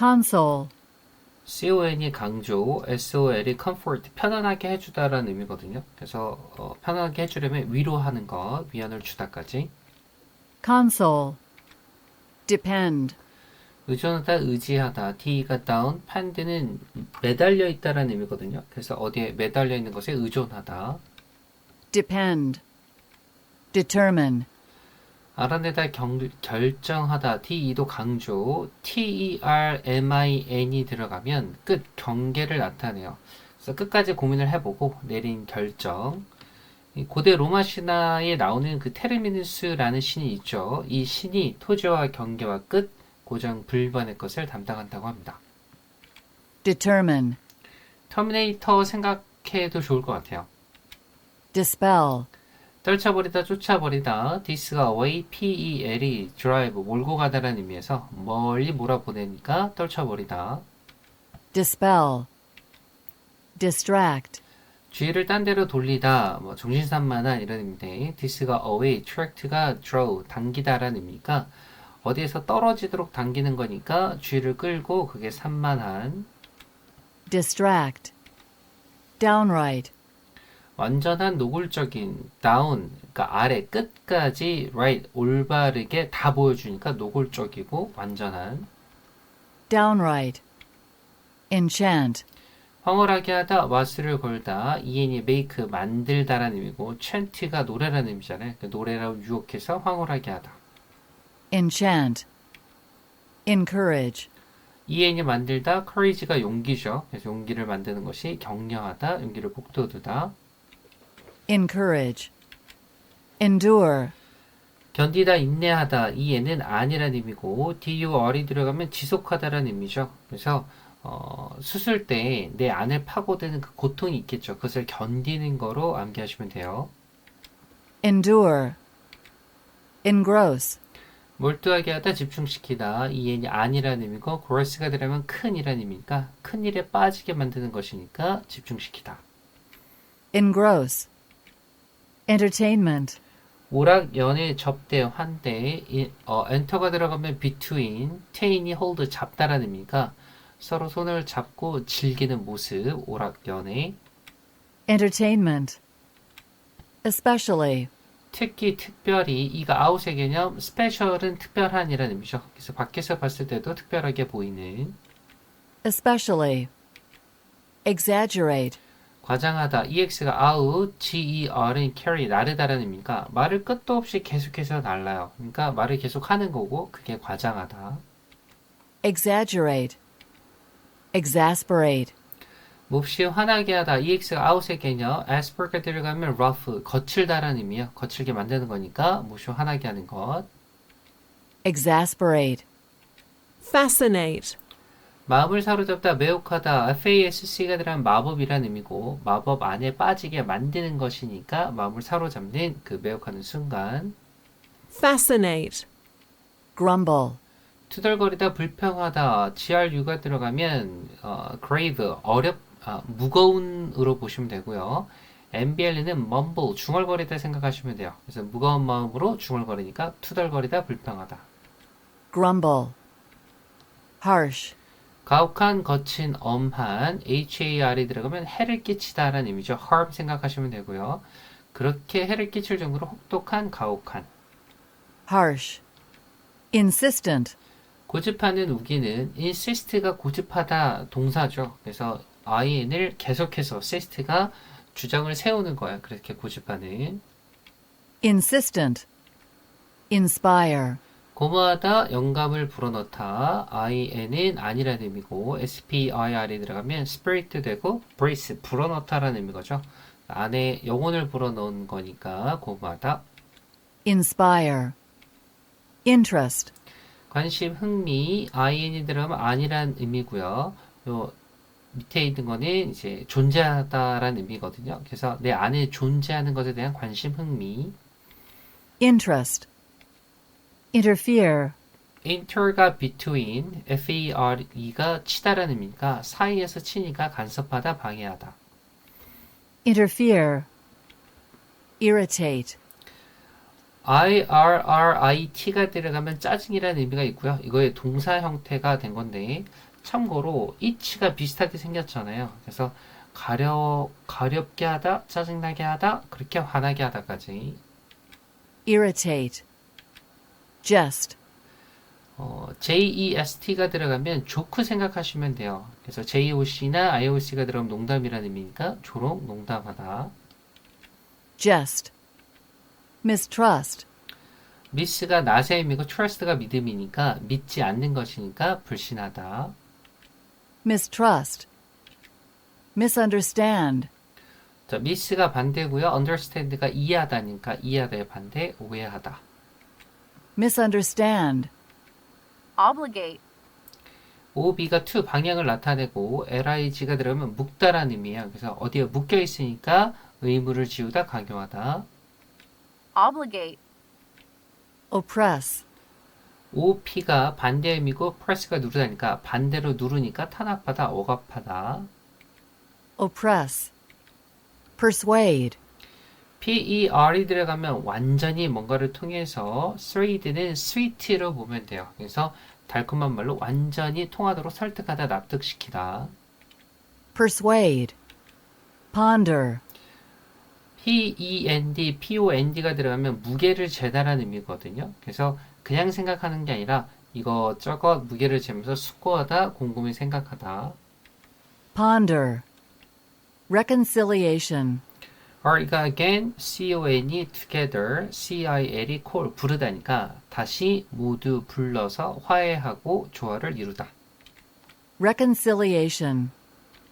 console, con이 강조, sol이 comfort, 편안하게 해주다라는 의미거든요. 그래서 어, 편안하게 해주려면 위로하는 것, 위안을 주다까지. console, depend, 의존하다, 의지하다, D가 down, 판드는 매달려 있다라는 의미거든요. 그래서 어디에 매달려 있는 것에 의존하다. depend, determine, 알아내다, 경, 결정하다, T-E도 강조, T-E-R-M-I-N이 들어가면 끝, 경계를 나타내요. 그래서 끝까지 고민을 해보고 내린 결정. 이 고대 로마 신화에 나오는 그 테르미누스라는 신이 있죠. 이 신이 토지와 경계와 끝, 고정 불변의 것을 담당한다고 합니다. determine, 터미네이터 생각해도 좋을 것 같아요. dispel, 떨쳐버리다, 쫓아버리다, 디스가 away, P-E-L이 drive, 몰고 가다라는 의미에서 멀리 몰아보내니까 떨쳐버리다. dispel, distract, 주의를 딴 데로 돌리다, 뭐 정신산만한 이런 의미인데, 디스가 away, tract가 draw, 당기다라는 의미니까 어디에서 떨어지도록 당기는 거니까 주의를 끌고 그게 산만한, distract, downright, 완전한 노골적인 down, 그러니까 아래 끝까지 right, 올바르게 다 보여주니까 노골적이고 완전한, downright, enchant, 황홀하게 하다, 와스를 걸다, 이엔이 make, 만들다라는 의미고, chant가 노래라는 의미잖아요. 그 노래라고 유혹해서 황홀하게 하다. enchant, encourage, 이엔이 만들다, courage가 용기죠. 그래서 용기를 만드는 것이 격려하다, 용기를 북돋우다. Encourage, endure, 견디다, 인내하다, 이에는 아니라는 의미고, dur이 들어가면 지속하다라는 의미죠. 그래서 어, 수술 때 내 안을 파고드는 그 고통이 있겠죠. 그것을 견디는 거로 암기하시면 돼요. endure, engross, 몰두하게 하다, 집중시키다, 이엔이 아니라는 의미고, gross가 들어가면 큰이라는 의미니까, 큰 일에 빠지게 만드는 것이니까, 집중시키다. engross, entertainment, 오락, 연애, 접대, 환대, 이- 어, 엔터가 들어가면 between, tain이 hold, 잡다라는 의미니까, 서로 손을 잡고 즐기는 모습, 오락, 연애, entertainment, especially, 특히, 특별히, 이가 아웃의 개념, 스페셜은 특별한이라는 의미죠. 그래서 밖에서 봤을 때도 특별하게 보이는, especially, exaggerate, 과장하다, ex가 out, ger은 carry, 나르다라는 의미니까, 말을 끝도 없이 계속해서 날라요. 그러니까 말을 계속 하는 거고, 그게 과장하다. exaggerate, exasperate, 몹시 화나게 하다, ex가 out의 개념, asper가 들어가면 rough, 거칠다라는 의미요. 거칠게 만드는 거니까, 몹시 화나게 하는 것. exasperate, fascinate, 마음을 사로잡다, 매혹하다, fasc가 들어간 마법이라는 의미고, 마법 안에 빠지게 만드는 것이니까, 마음을 사로잡는 그 매혹하는 순간. fascinate, grumble, 투덜거리다, 불평하다, GRU가 들어가면, 어, grave, 어렵, 아, 무거운으로 보시면 되고요. MBL는 mumble, 중얼거리다 생각하시면 돼요. 그래서 무거운 마음으로 중얼거리니까 투덜거리다, 불평하다. grumble, harsh, 가혹한, 거친, 엄한, HAR이 들어가면 해를 끼치다라는 의미죠. harm 생각하시면 되고요. 그렇게 해를 끼칠 정도로 혹독한, 가혹한. harsh, insistent, 고집하는 우기는 insist가 고집하다 동사죠. 그래서 in을 계속해서 insist가 주장을 세우는 거야. 그렇게 고집하는. insistent, inspire, 고마하다, 영감을 불어넣다. in은 아니라는 의미고 spir이 들어가면 spirit 되고 brace, 불어넣다라는 의미 거죠. 안에 영혼을 불어넣은 거니까 고마하다. inspire, interest, 관심, 흥미, in이 들어가면 아니란 의미고요. 요 밑에 있는 거는 이제 존재하다라는 의미거든요. 그래서 내 안에 존재하는 것에 대한 관심, 흥미. interest, interfere, inter가 between, fere가 치다라는 의미니까 사이에서 치니까 간섭하다, 방해하다. interfere, irritate, irrit가 들어가면 짜증이라는 의미가 있고요. 이거의 동사 형태가 된 건데 참고로 it가 비슷하게 생겼잖아요. 그래서 가려 가렵게 하다, 짜증나게 하다, 그렇게 화나게 하다까지 irritate, jest, 어, JEST가 들어가면 조크 생각하시면 돼요. 그래서 JOC나 IOC가 들어가면 농담이라는 의미니까 조롱, 농담하다. jest, mistrust, 미스가 의미고 trust가 믿음이니까 믿지 않는 것이니까 불신하다. mistrust, misunderstand, 자, 미스가 반대고요. understand가 이해하다니까 이해하다의 반대, 오해하다. Misunderstand, obligate, OB가 to 방향을 나타내고 LIG가 들어가면 묵다라는 의미예요. 그래서 어디에 묶여 있으니까 의무를 지우다, 강요하다. obligate, oppress, OP가 반대 의미고 press가 누르다니까 반대로 누르니까 탄압하다, 억압하다. oppress, persuade, PER이 들어가면 완전히 뭔가를 통해서 thread는 sweet로 보면 돼요. 그래서 달콤한 말로 완전히 통하도록 설득하다, 납득시키다. persuade, ponder, PEND, POND가 들어가면 무게를 재다라는 의미거든요. 그래서 그냥 생각하는 게 아니라 이것저것 무게를 재면서 숙고하다, 곰곰이 생각하다. ponder, reconciliation, R가 again, CON이 together, CIL이 call, 부르다니까 다시 모두 불러서 화해하고 조화를 이루다. reconciliation,